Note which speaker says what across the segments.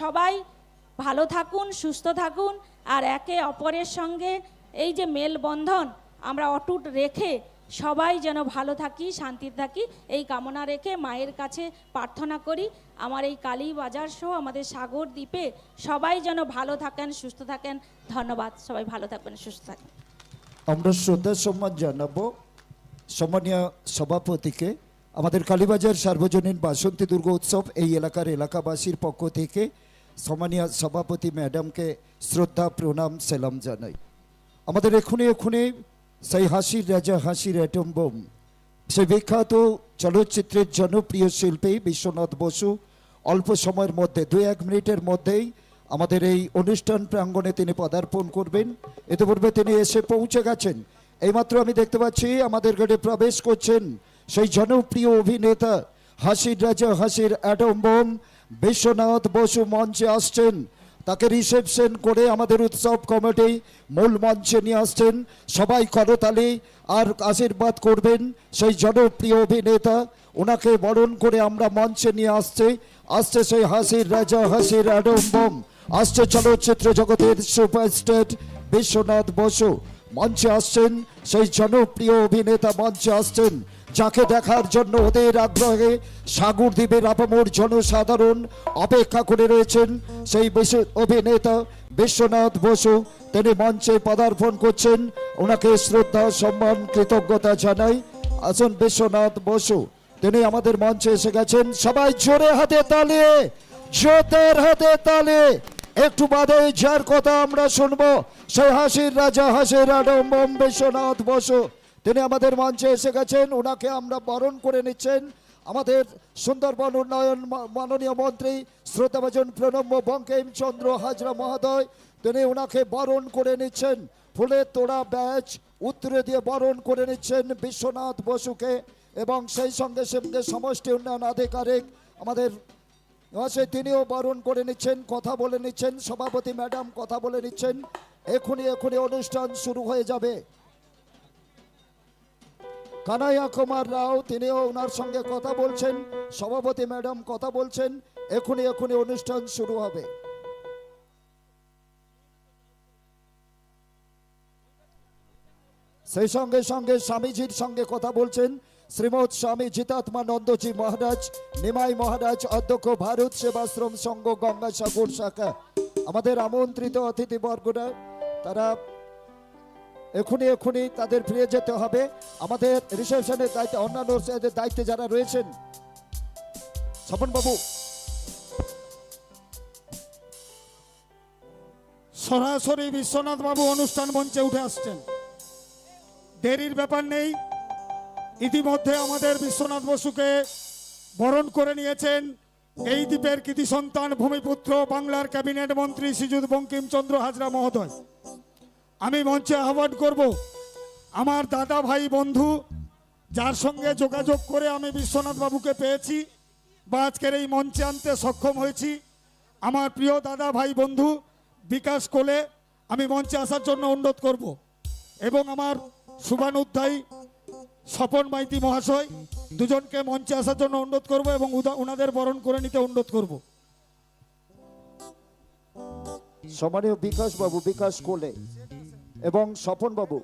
Speaker 1: সবাই ভালো থাকুন, সুস্থ থাকুন, আর একে অপরের সঙ্গে এই যে মেলবন্ধন আমরা অটুট রেখে সবাই যেন ভালো থাকি, শান্তিতে থাকি, এই কামনা রেখে মায়ের কাছে প্রার্থনা করি। আমার এই কালী বাজার সহ আমাদের সাগর দ্বীপে সবাই যেন ভালো থাকেন, সুস্থ থাকেন। ধন্যবাদ। সবাই ভালো থাকবেন, সুস্থ থাকেন
Speaker 2: আমরা শ্রদ্ধা সম্মান জানাব সম্মানীয় সভাপতিকে। আমাদের কালীবাজার সার্বজনীন বাসন্তী দুর্গা উৎসব এই এলাকার এলাকাবাসীর পক্ষ থেকে সম্মানীয় সভাপতি ম্যাডামকে শ্রদ্ধা, প্রণাম, সেলাম জানাই। আমাদের এখনই এখনই সেই হাসির রাজা হাসির অ্যাটম বোম সেই বিখ্যাত চলচ্চিত্রের জনপ্রিয় শিল্পী বিশ্বনাথ বসু অল্প সময়ের মধ্যে দু এক মিনিটের মধ্যেই আমাদের এই অনুষ্ঠান প্রাঙ্গণে তিনি পদার্পণ করবেন। ইতিপূর্বে তিনি এসে পৌঁছে গেছেন। এইমাত্র আমি দেখতে পাচ্ছি আমাদের গেটে প্রবেশ করছেন সেই জনপ্রিয় অভিনেতা হাসির, রাজা হাসির অ্যাটম বোম বিশ্বনাথ বসু মঞ্চে আসছেন। তাকে রিসেপশন করে আমাদের উৎসব কমিটি মূল মঞ্চে নিয়ে আসছেন। সবাই করতালি আর আশীর্বাদ করবেন সেই জনপ্রিয় অভিনেতা। ওনাকে বরণ করে আমরা মঞ্চে নিয়ে আসছে। আসছে সেই হাসির রাজা, হাসির আডম্বম। আসছে চলচ্চিত্র জগতের সুপারস্টার বিশ্বনাথ বসু। মঞ্চে আসছেন সেই জনপ্রিয় অভিনেতা মঞ্চে আসছেন। যাকে দেখার জন্য ওদের আগ্রহে সাগর দ্বীপের আপামর জনসাধারণ অপেক্ষা করে রয়েছেন। সেই অভিনেতা বিশ্বনাথ বসু, তিনি মঞ্চে পদার্পণ করছেন। ওনাকে শ্রদ্ধা, সম্মান, কৃতজ্ঞতা জানাই। আসুন বিশ্বনাথ বসু, তিনি আমাদের মঞ্চে এসে গেছেন। সবাই জোরে হাতে তালে জোতের হাতে তালে। একটু বাদে যার কথা আমরা শুনব, সেই হাসির রাজা, হাসির আডম্বম বিশ্বনাথ বসু। তিনি আমাদের মঞ্চে এসে গেছেন, ওনাকে আমরা বরণ করে নিচ্ছেন। আমাদের সুন্দরবন উন্নয়ন মাননীয় মন্ত্রী শ্রোতাভাজন প্রণম্য বঙ্কিম চন্দ্র হাজরা মহোদয়, তিনি ওনাকে বরণ করে নিচ্ছেন। ফুলের তোড়া ব্যাচ উত্তরে দিয়ে বরণ করে নিচ্ছেন বিশ্বনাথ বসুকে এবং সেই সঙ্গে সঙ্গে সমষ্টি উন্নয়ন আধিকারিক আমাদের আছে, তিনিও বরণ করে নিচ্ছেন, কথা বলে নিচ্ছেন, সভাপতি ম্যাডাম কথা বলে নিচ্ছেন। এখনই এখনই অনুষ্ঠান শুরু হয়ে যাবে। কানাইয়া কুমার রাও, তিনিও ওনার সঙ্গে কথা বলছেন। সভাপতি ম্যাডাম কথা বলছেন। এখনই এখনই অনুষ্ঠান শুরু হবে। সেই সঙ্গে সঙ্গে স্বামীজির সঙ্গে কথা বলছেন শ্রীমৎ স্বামী জিতাত্মা নন্দজি মহারাজ, নিমাই মহারাজ, অধ্যক্ষ ভারত সেবাশ্রম সংঘ, গঙ্গাসাগর শাখা। আমাদের আমন্ত্রিত অতিথিবর্গরা, তারা এখনই এখনই তাদের ফিরে যেতে হবে। আমাদের রিসেপশনের দায়িত্বে, অন্যান্য দায়িত্বে যারা রয়েছেন স্বপন বাবু
Speaker 3: সরাসরি বিশ্বনাথ বাবু অনুষ্ঠান মঞ্চে উঠে আসছেন। দেরির ব্যাপার নেই, ইতিমধ্যে আমাদের বিশ্বনাথ বসুকে বরণ করে নিয়েছেন এই দ্বীপের কৃতি সন্তান, ভূমিপুত্র, বাংলার ক্যাবিনেট মন্ত্রী শ্রীযুত বঙ্কিমচন্দ্র হাজরা মহোদয়। আমি মঞ্চে আহ্বান করব। আমার দাদা ভাই বন্ধু, যার সঙ্গে যোগাযোগ করে আমি বিশ্বনাথ বাবুকে পেয়েছি বা আজকের এই মঞ্চে আনতে সক্ষম হয়েছি। আমার প্রিয় দাদা ভাই বন্ধু, বিকাশ কোলে আমি মঞ্চে আসার জন্য অনুরোধ করব। এবং আমার শুভানুধ্যায়ী স্বপন মাইতি মহাশয় দুজনকে মঞ্চে আসার জন্য অনুরোধ করব এবং ওনাদের বরণ করে নিতে অনুরোধ করব।
Speaker 2: সম্মানীয় বিকাশ বাবু, বিকাশ কোলে। এবং স্বপন বাবু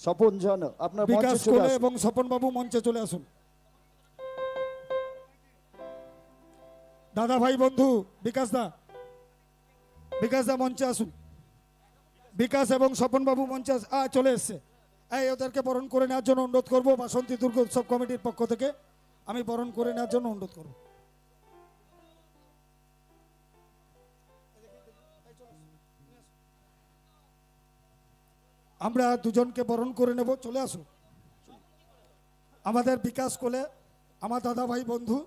Speaker 2: স্বপন জন আপনার
Speaker 3: বিকাশ কোলে এবং স্বপন বাবু মঞ্চে চলে আসুন। দাদা ভাই বন্ধু বিকাশ দা বিকাশ দা মঞ্চে আসুন। বিকাশ এবং স্বপন বাবু মঞ্চে আ, চলে এসছে। এই ওদেরকে বরণ করে নেওয়ার জন্য অনুরোধ করব। বাসন্তী দুর্গ উৎসব কমিটির পক্ষ থেকে। আমি বরণ করে নেওয়ার জন্য অনুরোধ করব। আমরা দুজনকে বরণ করে নেব, চলে আসুন। আমাদের বিকাশ কোলে আমার দাদা ভাই বন্ধু,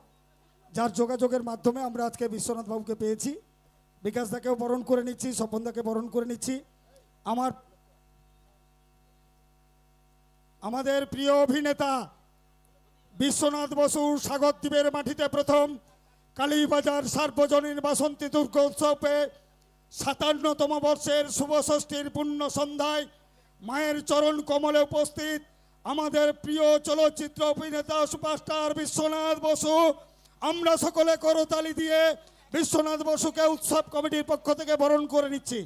Speaker 3: যার যোগাযোগের মাধ্যমে আমরা আজকে বিশ্বনাথ বাবুকে পেয়েছি। বিকাশ দাকেও বরণ করে নিচ্ছি, স্বপন দাকে বরণ করে নিচ্ছি। আমার আমাদের প্রিয় অভিনেতা বিশ্বনাথ বসু স্বাগত দ্বীপের মাটিতে প্রথম কালীবাজার সার্বজনীন বাসন্তী দুর্গ উৎসবে সাতান্নতম বর্ষের শুভ ষষ্ঠীর পূর্ণ সন্ধ্যায় মায়ের চরণ কমলে উপস্থিত। আমাদের প্রিয় চলচ্চিত্র অভিনেতা সুপারস্টার বিশ্বনাথ বসু, আমরা সকলে করতালি দিয়ে বিশ্বনাথ বসুকে উৎসব কমিটির পক্ষ থেকে বরণ করে নিচ্ছি।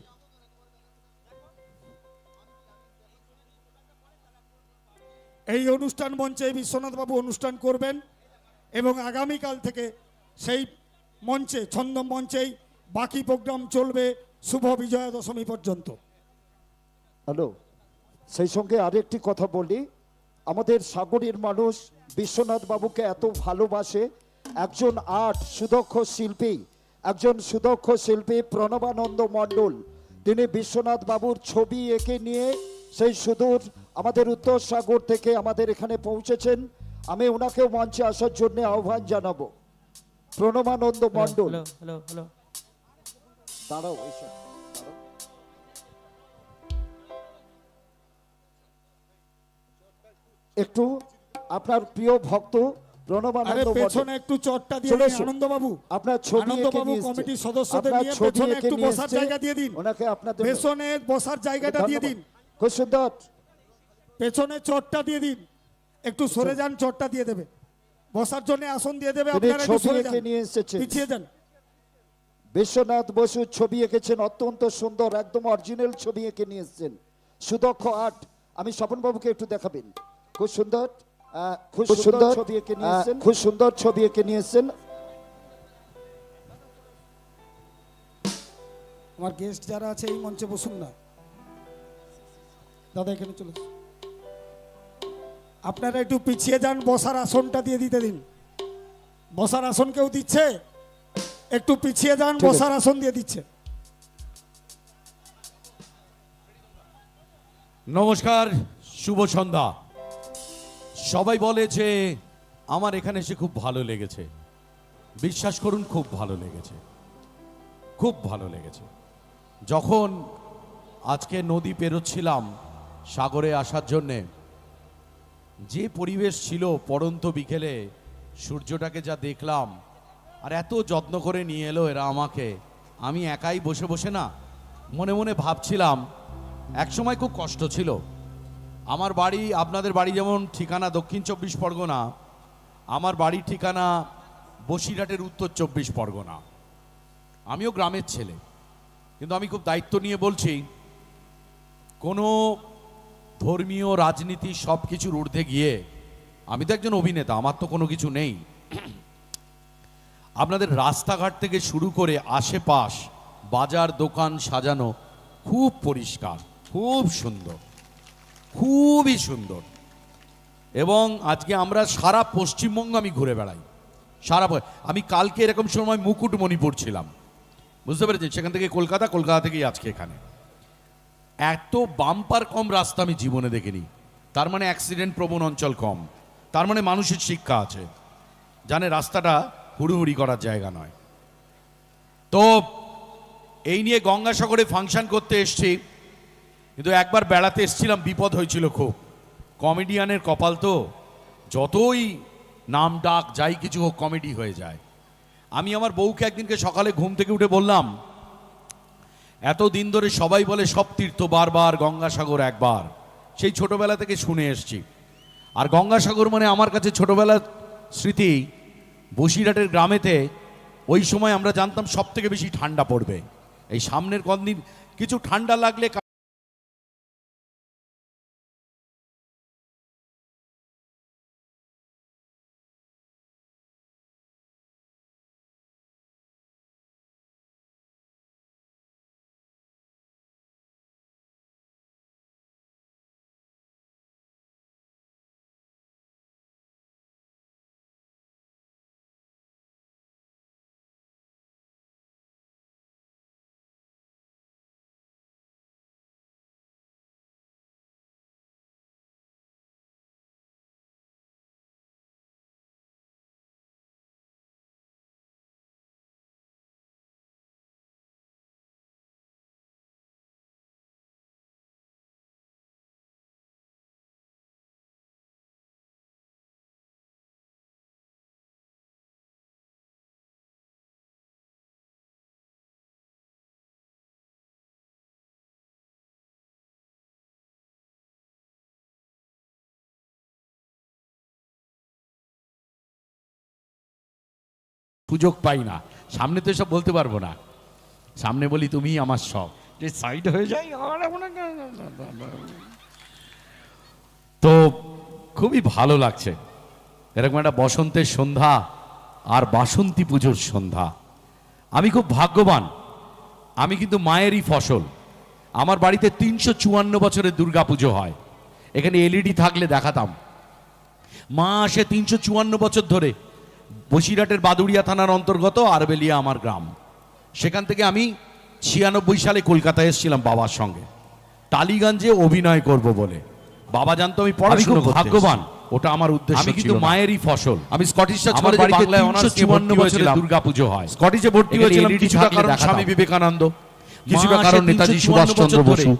Speaker 3: এই অনুষ্ঠান মঞ্চে বিশ্বনাথ বাবু অনুষ্ঠান করবেন এবং আগামীকাল থেকে সেই মঞ্চে, ছন্দ মঞ্চেই বাকি প্রোগ্রাম চলবে শুভ বিজয়া দশমী পর্যন্ত।
Speaker 2: হ্যালো। সেই সঙ্গে আরেকটি কথা বলি। আমাদের সাগরের মানুষ বিশ্বনাথ বাবুকে এত ভালোবাসে। একজন আর্ট সুদক্ষ শিল্পী একজন সুদক্ষ শিল্পী প্রণবানন্দ মণ্ডল। তিনি বিশ্বনাথ বাবুর ছবি এঁকে নিয়ে সেই সুদূর আমাদের উত্তর সাগর থেকে আমাদের এখানে পৌঁছেছেন। আমি ওনাকেও মঞ্চে আসার জন্য আহ্বান জানাব। Pranabananda Mondal.
Speaker 4: Hello hello hello
Speaker 2: দাঁড়াও এসো। দাঁড়াও। একটু আপনার প্রিয় ভক্ত প্রণবানন্দ
Speaker 3: পেছনে একটু চটটা দিয়ে
Speaker 2: চলে
Speaker 3: দিন
Speaker 2: আপনার ছবি এঁকে
Speaker 3: আনন্দবাবু
Speaker 2: নিয়ে এসছে।
Speaker 3: কমিটির সদস্যদের নিয়ে পেছনে একটু বসার জায়গা দিয়ে দিন।
Speaker 2: ওনাকে আপনাদের
Speaker 3: পেছনে বসার জায়গাটা দিয়ে দিন।
Speaker 2: খুব সুন্দর
Speaker 3: পেছনে চটটা দিয়ে দিন। একটু সরে যান চটটা দিয়ে দেবে। বসার জন্য আসন দিয়ে দেবে আপনারা একটু সরে যান।
Speaker 2: নিয়ে
Speaker 3: পিছিয়ে যান।
Speaker 2: বিশ্বনাথ বসু ছবি এঁকেছেন অত্যন্ত সুন্দর একদম অরিজিনাল ছবি এঁকে নিয়ে এসেছেন। সুদক্ষ আর্ট আমি স্বপন বাবুকে একটু দেখাবেন। খুব সুন্দর খুব সুন্দর ছবি এঁকে খুব সুন্দর ছবি এঁকে নিয়ে এসেছেন
Speaker 3: আমার গেস্ট যারা আছে এই মঞ্চে বসুন না। দাদা এখানে চলে আপনারা একটু পিছিয়ে যান বসার আসনটা দিয়ে দিতে দিন। বসার আসন কেউ দিচ্ছে? একটু পিছিয়ে যান বসার আসন দিয়ে দিচ্ছে।
Speaker 5: নমস্কার শুভ সন্ধ্যা। সবাই বলে যে আমার এখানে এসে খুব ভালো লেগেছে। বিশ্বাস করুন, খুব ভালো লেগেছে। খুব ভালো লেগেছে। যখন আজকে নদী পেরোচ্ছিলাম সাগরে আসার জন্যে, যে পরিবেশ ছিল পড়ন্ত বিকেলে, সূর্যটাকে যা দেখলাম, আর এত যত্ন করে নিয়ে এলো এরা আমাকে, আমি একাই বসে বসে না, মনে মনে ভাবছিলাম, একসময় খুব কষ্ট ছিল। আমার বাড়ি, আপনাদের বাড়ি যেমন ঠিকানা দক্ষিণ চব্বিশ পরগনা, আমার বাড়ির ঠিকানা বসিরহাটের উত্তর চব্বিশ পরগনা। আমিও গ্রামের ছেলে, কিন্তু আমি খুব দায়িত্ব নিয়ে বলছি, কোনো ধর্মীয়, রাজনীতি সব কিছুর ঊর্ধ্বে গিয়ে, আমি তো একজন অভিনেতা, আমার তো কোনো কিছু নেই। আপনাদের রাস্তাঘাট থেকে শুরু করে আশেপাশ, বাজার, দোকান সাজানো খুব পরিষ্কার, খুব সুন্দর। খুবই সুন্দর। এবং আজকে আমরা সারা পশ্চিমবঙ্গ আমি ঘুরে বেড়াই। সারা আমি কালকে এরকম সময় মুকুটমণিপুর ছিলাম। বুঝতে পেরেছেন? সেখান থেকে কলকাতা কলকাতা থেকেই আজকে এখানে। এত বাম্পার কম রাস্তা আমি জীবনে দেখিনি। তার মানে অ্যাক্সিডেন্ট প্রবণ অঞ্চল কম। তার মানে মানুষের শিক্ষা আছে। জানে রাস্তাটা হুড়ুহুড়ি করার জায়গা নয়। তো এই নিয়ে গঙ্গাসাগরে ফাংশন করতে এসছি। কিন্তু একবার বেড়াতে এসেছিলাম, বিপদ হয়েছিল খুব। কমেডিয়ানের কপাল তো, যতই নাম ডাক, যাই কিছু হোক, কমেডি হয়ে যায়। আমি আমার বউকে একদিনকে সকালে ঘুম থেকে উঠে বললাম, এত দিন ধরে সবাই বলে সব তীর্থ বারবার, গঙ্গাসাগর একবার। সেই ছোটবেলা থেকে শুনে এসছি। আর গঙ্গাসাগর মানে আমার কাছে ছোটবেলার স্মৃতি। বসিরহাটের গ্রামেতে ওই সময় আমরা জানতাম সব থেকে বেশি ঠান্ডা পড়বে। এই সামনের কদিন কিছু ঠান্ডা লাগলে সুযোগ পাই না। সামনে তো এসব বলতে পারব না। সামনে বলি তুমি আমার সব। যে সাইড হয়ে একটা- তো খুবই ভালো লাগছে। এরকম একটা বসন্তের সন্ধ্যা আর বাসন্তী পুজোর সন্ধ্যা। আমি খুব ভাগ্যবান। আমি কিন্তু মায়েরই ফসল। আমার বাড়িতে তিনশো চুয়ান্ন বছরের দুর্গা পুজো হয়। এখানে এলইডি থাকলে দেখাতাম। মা আসে তিনশো চুয়ান্ন বছর ধরে। বসিরহাটের বাদুড়িয়া থানার অন্তর্গত আরবেলিয়া আমার গ্রাম। সেখান থেকে আমি ছিয়ানব্বই সালে কলকাতায় এসেছিলাম বাবার সঙ্গে। টালিগঞ্জে অভিনয় করব বলে। বাবা জানতো আমি পড়াশোনা ভাগ্যবান। ওটা আমার উদ্দেশ্য আমি কিন্তু মায়েরই ফসল। আমি স্কটিশ আমার বাড়িতে তিনশো চুয়ান্ন বছরের দুর্গা পুজো হয়। স্কটিশে ভর্তি হয়েছিলাম কিছুটা কারণ স্বামী বিবেকানন্দ। কিছুটা কারণ নেতাজি সুভাষচন্দ্র বসু।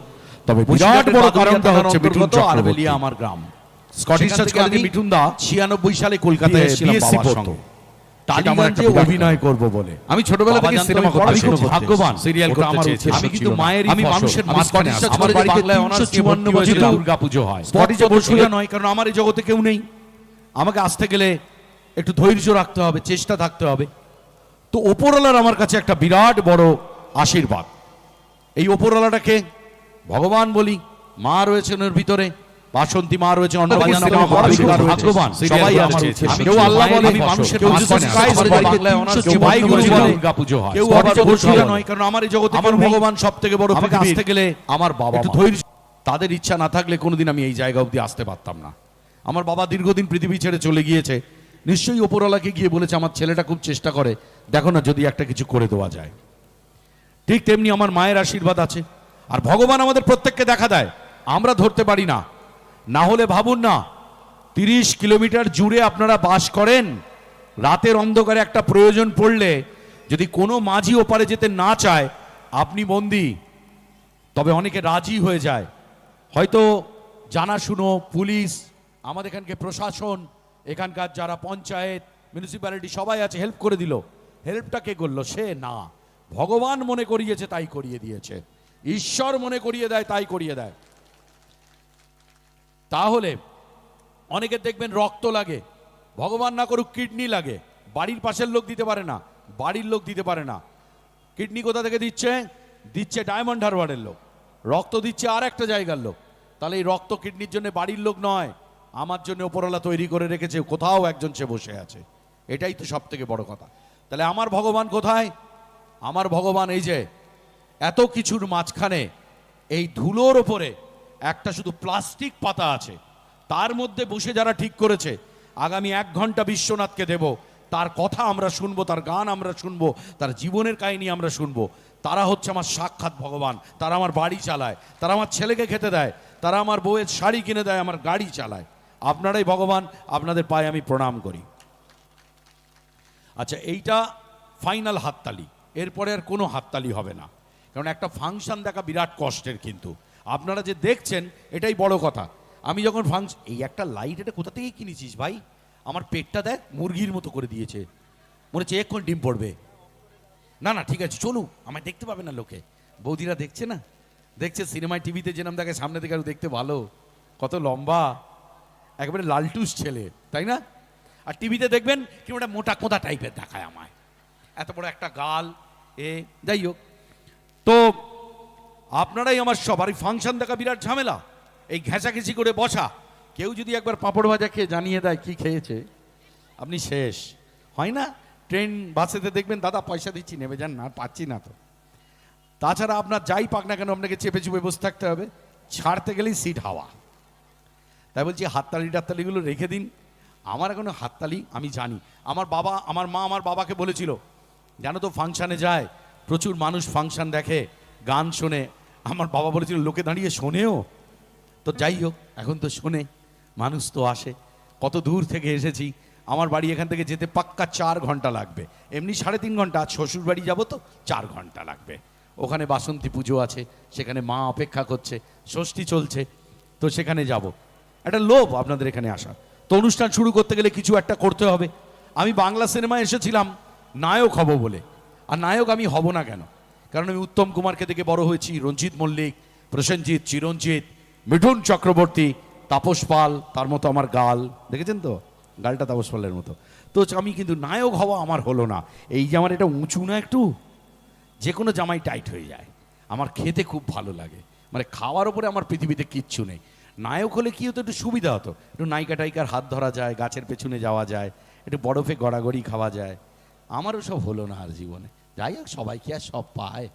Speaker 5: তবে বিরাট বড় কারণটা হচ্ছে আরবেলিয়া আমার গ্রাম। স্কটিশ কলেজে মিঠুন দা ছিয়ানব্বই সালে কলকাতায় বাবার
Speaker 4: পড়তো।
Speaker 5: টালিগঞ্জে অভিনয় করব বলে।
Speaker 4: আমি ছোটবেলা থেকে সিনেমা করতে
Speaker 5: খুব ভাগ্যবান।
Speaker 4: সিরিয়াল করতে চেয়েছি, আমি কিন্তু
Speaker 5: আমি মানুষের মাঝখানে আমার বাড়িতে 354
Speaker 4: নিয়ে ভর্তি
Speaker 5: বছরের
Speaker 4: হয়েছিলাম।
Speaker 5: দুর্গা পুজো হয়।
Speaker 4: বসলে
Speaker 5: নয় কারণ আমার এই জগতে কেউ নেই। আমাকে আসতে গেলে একটু ধৈর্য রাখতে হবে চেষ্টা থাকতে হবে। তো ওপরওয়ালার আমার কাছে একটা বিরাট বড় আশীর্বাদ। এই ওপরওয়ালাটাকে ভগবান বলি মা রয়েছেন ওর ভিতরে। বাসন্তী মা রয়েছে।
Speaker 4: ভাগ্যবান,
Speaker 5: সবাই আছে কেউ আল্লাহ বলে
Speaker 4: আমি
Speaker 5: মানুষের
Speaker 4: কেউ বাংলায় বলে,
Speaker 5: দুর্গা পুজো হয়। কেউ
Speaker 4: নয়,
Speaker 5: নয় কারণ আমার এই জগতে
Speaker 4: আমার ভগবান
Speaker 5: সব থেকে বড় আমাকে আসতে গেলে আমার বাবা ধৈর্য তাদের ইচ্ছা না থাকলে কোনোদিন আমি এই জায়গা অবধি আসতে পারতাম না। আমার বাবা দীর্ঘদিন পৃথিবী ছেড়ে চলে গিয়েছে। নিশ্চয়ই ওপরওয়ালাকে গিয়ে বলেছে আমার ছেলেটা খুব চেষ্টা করে। দেখো না যদি একটা কিছু করে দেওয়া যায়। ঠিক তেমনি আমার মায়ের আশীর্বাদ আছে। আর ভগবান আমাদের প্রত্যেককে দেখা দেয়। আমরা ধরতে পারি না। না হলে ভাবুন না, তিরিশ কিলোমিটার জুড়ে আপনারা বাস করেন, রাতের অন্ধকারে একটা প্রয়োজন পড়লে যদি কোনো মাঝি ওপারে যেতে না চায়, আপনি বন্দি। তবে অনেকে রাজি হয়ে যায়। হয়তো জানাশুনো পুলিশ, আমাদের এখানকে প্রশাসন, এখানকার যারা পঞ্চায়েত মিউনিসিপ্যালিটি সবাই আছে হেল্প করে দিল। হেল্পটা কে করল? সে না। ভগবান মনে করিয়েছে, তাই করিয়ে দিয়েছে। ঈশ্বর মনে করিয়ে দেয়, তাই করিয়ে দেয়। তাহলে অনেকে দেখবেন রক্ত লাগে, ভগবান না করুক কিডনি লাগে, বাড়ির পাশের লোক দিতে পারে না, বাড়ির লোক দিতে পারে না। কিডনি কোথা থেকে দিচ্ছে? দিচ্ছে ডায়মন্ড হারবারের লোক, রক্ত দিচ্ছে আর একটা জায়গার লোক। তাহলে এই রক্ত কিডনির জন্য বাড়ির লোক নয়, আমার জন্য ওপরওয়ালা তৈরি করে রেখেছে, কোথাও একজন সে বসে আছে। এটাই তো সব থেকে বড় কথা। তাহলে আমার ভগবান কোথায়? আমার ভগবান এই যে, এত কিছুর মাঝখানে এই ধুলোর ওপরে একটা শুধু প্লাস্টিক পাতা আছে। তার মধ্যে বসে যারা ঠিক করেছে, আগামী এক ঘণ্টা বিশ্বনাথকে দেব। তার কথা আমরা শুনব, তার গান আমরা শুনব, তার জীবনের কাহিনী আমরা শুনব। তারা হচ্ছে আমার সাক্ষাৎ ভগবান, তারা আমার বাড়ি চালায়, তারা আমার ছেলেকে খেতে দেয়, তারা আমার বউয়ের শাড়ি কিনে দেয়, আমার গাড়ি চালায়। আপনারাই ভগবান, আপনাদের পায়ে আমি প্রণাম করি। আচ্ছা এইটা ফাইনাল হাততালি। এরপরে আর কোনো হাততালি হবে না। কারণ একটা ফাংশন দেখা বিরাট কষ্টের কিন্তু। আপনারা যে দেখছেন, এটাই বড় কথা। আমি যখন ফাংশন এই একটা লাইট এটা কোথা থেকে কিনেছিস ভাই? আমার পেটটা দেখ, মুরগির মতো করে দিয়েছে। মনে হচ্ছে এক্ষণ ডিম পড়বে। না না, ঠিক আছে চলুক আমায় দেখতে পাবে না লোকে। বৌদিরা দেখছে না? দেখছে সিনেমায় টিভিতে যেরকম দেখে, সামনে থেকে আরও দেখতে ভালো। কত লম্বা। একেবারে লালটুস ছেলে, তাই না? আর টিভিতে দেখবেন কি ওটা মোটা কোঁদা টাইপের দেখায় আমায়। এত বড় একটা গাল, এ, যাই হোক। তো আপনারাই আমার সবার এই ফাংশন দেখা বিরাট ঝামেলা। এই ঘেঁচাঘেঁচি করে বসা। কেউ যদি একবার পাঁপড় ভাজা খেয়ে জানিয়ে দেয় কি খেয়েছে, আপনি শেষ। হয় না? ট্রেন বাসেতে দেখবেন, দাদা, পয়সা দিচ্ছি নেবে যান। না, পাচ্ছি না তো। তাছাড়া আপনার যাই পাক না কেন, আপনাকে চেপে চুপে বসে থাকতে হবে। ছাড়তে গেলেই সিট হাওয়া। তাই বলছি, হাততালি টাততালিগুলো রেখে দিন। আমার এখনও হাততালি, আমি জানি। আমার বাবা, আমার মা আমার বাবাকে বলেছিল, জানো তো, ফাংশানে যায়, প্রচুর মানুষ ফাংশন দেখে। গান শোনে, আমার বাবা বলেছিল, লোকে দাঁড়িয়ে শোনেও? তো যাই হোক, এখন তো শোনে, মানুষ তো আসে। কত দূর থেকে এসেছি, আমার বাড়ি এখান থেকে যেতে পাক্কা চার ঘণ্টা লাগবে। এমনি সাড়ে তিন ঘণ্টা, আজ শ্বশুর বাড়ি যাব তো, চার ঘণ্টা লাগবে। ওখানে বাসন্তী পুজো আছে, সেখানে মা অপেক্ষা করছে, ষষ্ঠী চলছে, তো সেখানে যাব। একটা লোভ আপনাদের এখানে আসা। তো অনুষ্ঠান শুরু করতে গেলে কিছু একটা করতে হবে। আমি বাংলা সিনেমায় এসেছিলাম, নায়ক হব বলে। আর নায়ক আমি হব না কেন? কারণ আমি উত্তম কুমারকে দেখে বড় হয়েছি, রঞ্জিত মল্লিক, প্রসেনজিৎ চিরঞ্জিত মিঠুন চক্রবর্তী, তাপস পাল, তার মতো আমার গাল। দেখেছেন তো? গালটা তাপস পালের মতো। তো আমি কিন্তু নায়ক হওয়া আমার হলো না। এই যে আমার এটা উঁচু না একটু যে কোনো জামাই টাইট হয়ে যায়। আমার খেতে খুব ভালো লাগে। মানে খাওয়ার ওপরে আমার পৃথিবীতে কিচ্ছু নেই। নায়ক হলে কি হতো, একটু সুবিধা হতো। একটু নায়িকা টাইকার হাত ধরা যায়, গাছের পেছনে যাওয়া যায়, একটু বরফে গড়াগড়ি খাওয়া যায়। আমারও সব হলো না আর জীবনে। যাই হোক, সবাই কি আর সব পায়?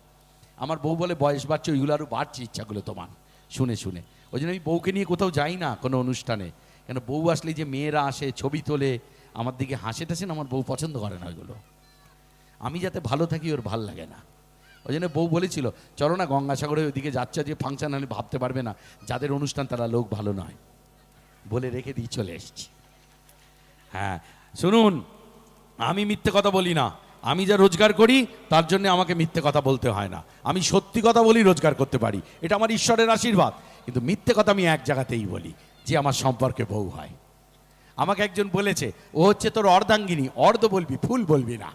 Speaker 5: আমার বউ বলে, বয়স বাড়ছে, ওইগুলো আরও বাড়ছে ইচ্ছাগুলো তোমার। শুনে শুনে। ওই জন্য আমি বউকে নিয়ে কোথাও যাই না কোনো অনুষ্ঠানে। কেন, বউ আসলে যে মেয়েরা আসে, ছবি তোলে, আমার দিকে হাসে টাসে না, আমার বউ পছন্দ করে না ওইগুলো। আমি যাতে ভালো থাকি, ওর ভালো লাগে না। ওই জন্য বউ বলেছিল, চলো না গঙ্গাসাগরে ওইদিকে যাচ্ছে, যে ফাংশন হলে ভাবতে পারবে না, যাদের অনুষ্ঠান তারা লোক ভালো নয়। বলে রেখে দিয়ে চলে এসছি। হ্যাঁ শুনুন, আমি মিথ্যে কথা বলি না। আমি যা রোজগার করি, তার জন্য আমাকে মিথ্যে কথা বলতে হয় না। আমি সত্যি কথা বলি রোজগার করতে পারি। এটা আমার ঈশ্বরের আশীর্বাদ। কিন্তু মিথ্যে কথা আমি এক জায়গাতেই বলি, যে আমার সম্পর্কে বউ হয়। আমাকে একজন বলেছে, ও হচ্ছে তোর অর্ধাঙ্গিনী, অর্ধ বলবি, ফুল বলবি না।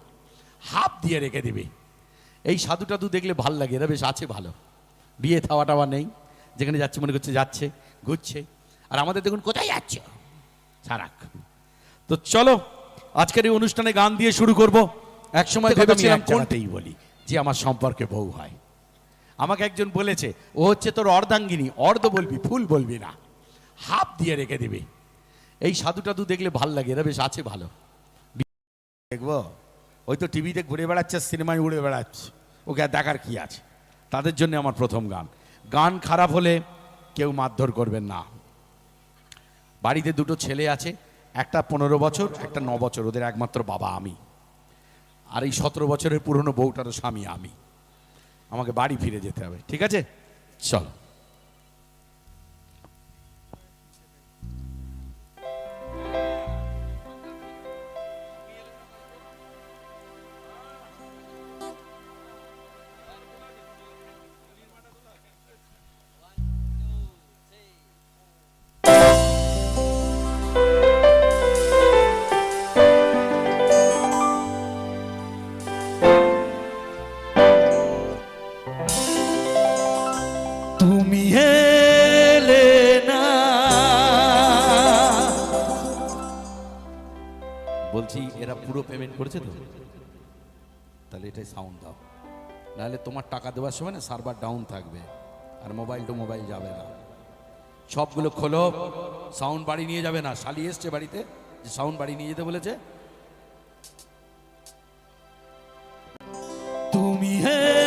Speaker 5: হাফ দিয়ে রেখে দিবি। এই সাধু টাধু দেখলে ভালো লাগে, এরা বেশ আছে ভালো। বিয়ে থাওয়া টাওয়া নেই। যেখানে যাচ্ছে মনে করছে যাচ্ছে, ঘুরছে। আর আমাদের দেখুন কোথায় যাচ্ছে? সারাক তো চলো, আজকের এই অনুষ্ঠানে গান দিয়ে শুরু করব। এক সময় ভেবেছিলাম কোনটাই বলি যে আমার সম্পর্কে বউ হয়। আমাকে একজন বলেছে ও হচ্ছে তোর অর্ধাঙ্গিনী অর্ধ বলবি ফুল বলবি না হাফ দিয়ে রেখে দিবি। এই সাধু টাধু দেখলে ভালো লাগে এরা বেশ আছে ভালো। দেখব? ওই তো টিভিতে ঘুরে বেড়াচ্ছে সিনেমায় উড়ে বেড়াচ্ছে ওকে আর দেখার কি আছে? তাদের জন্য আমার প্রথম গান। গান খারাপ হলে কেউ মারধর করবেন না। বাড়িতে দুটো ছেলে আছে একটা পনেরো বছর একটা ন বছর ওদের একমাত্র বাবা আমি। আর এই সতেরো বছরের পুরনো বউটারও স্বামী আমি। আমাকে বাড়ি ফিরে যেতে হবে, ঠিক আছে? চলো। তুমি এলে না। বলছি, এরা পুরো পেমেন্ট করেছে তো? তাহলে এটাই সাউন্ড দাও। নাহলে তোমার টাকা দেওয়ার সময় না সার্ভার ডাউন থাকবে, আর মোবাইল টু মোবাইল যাবে না। সবগুলো খোলো সাউন্ড বাড়ি নিয়ে যাবে না। শালি এসছে বাড়িতে, যে সাউন্ড বাড়ি নিয়ে যেতে বলেছে। তুমি এলে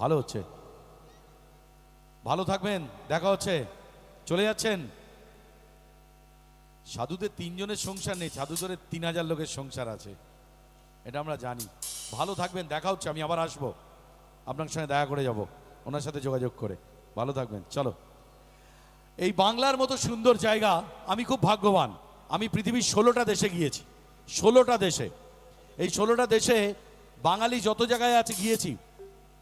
Speaker 5: ভালো হচ্ছে। ভালো থাকবেন, দেখা হচ্ছে। চলে যাচ্ছেন। সাধুদের তিনজনের সংসার নেই, সাধুদের তিন হাজার লোকের সংসার আছে। এটা আমরা জানি। ভালো থাকবেন, দেখা হচ্ছে, আমি আবার আসব। আপনার সঙ্গে দেখা করে যাব, ওনার সাথে যোগাযোগ করে। ভালো থাকবেন, চলো। এই বাংলার মতো সুন্দর জায়গা, আমি খুব ভাগ্যবান। আমি পৃথিবীর ষোলোটা দেশে গিয়েছি। ষোলোটা দেশে। এই ষোলোটা দেশে বাঙালি যত জায়গায় আছে, গিয়েছি।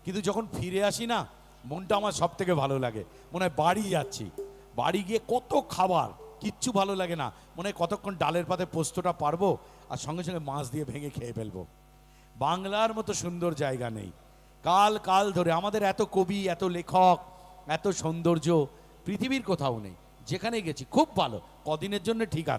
Speaker 5: কিন্তু যখন ফিরে আসি না, মনটা আমার সব থেকে ভালো লাগে। মনে হয় বাড়ি যাচ্ছি। বাড়ি গিয়ে কত খাবার, কিচ্ছু ভালো লাগে না। মনে হয় কতক্ষণ ডালের পাতে পোস্তটা পারব আর সঙ্গে সঙ্গে মাছ দিয়ে ভেঙে খেয়ে ফেলব। বাংলার মতো সুন্দর জায়গা নেই। কাল কাল ধরে আমাদের এত কবি, এত লেখক, এত সৌন্দর্য পৃথিবীর কোথাও নেই। যেখানে গেছি, খুব ভালো। কদিনের জন্য ঠিক আছে।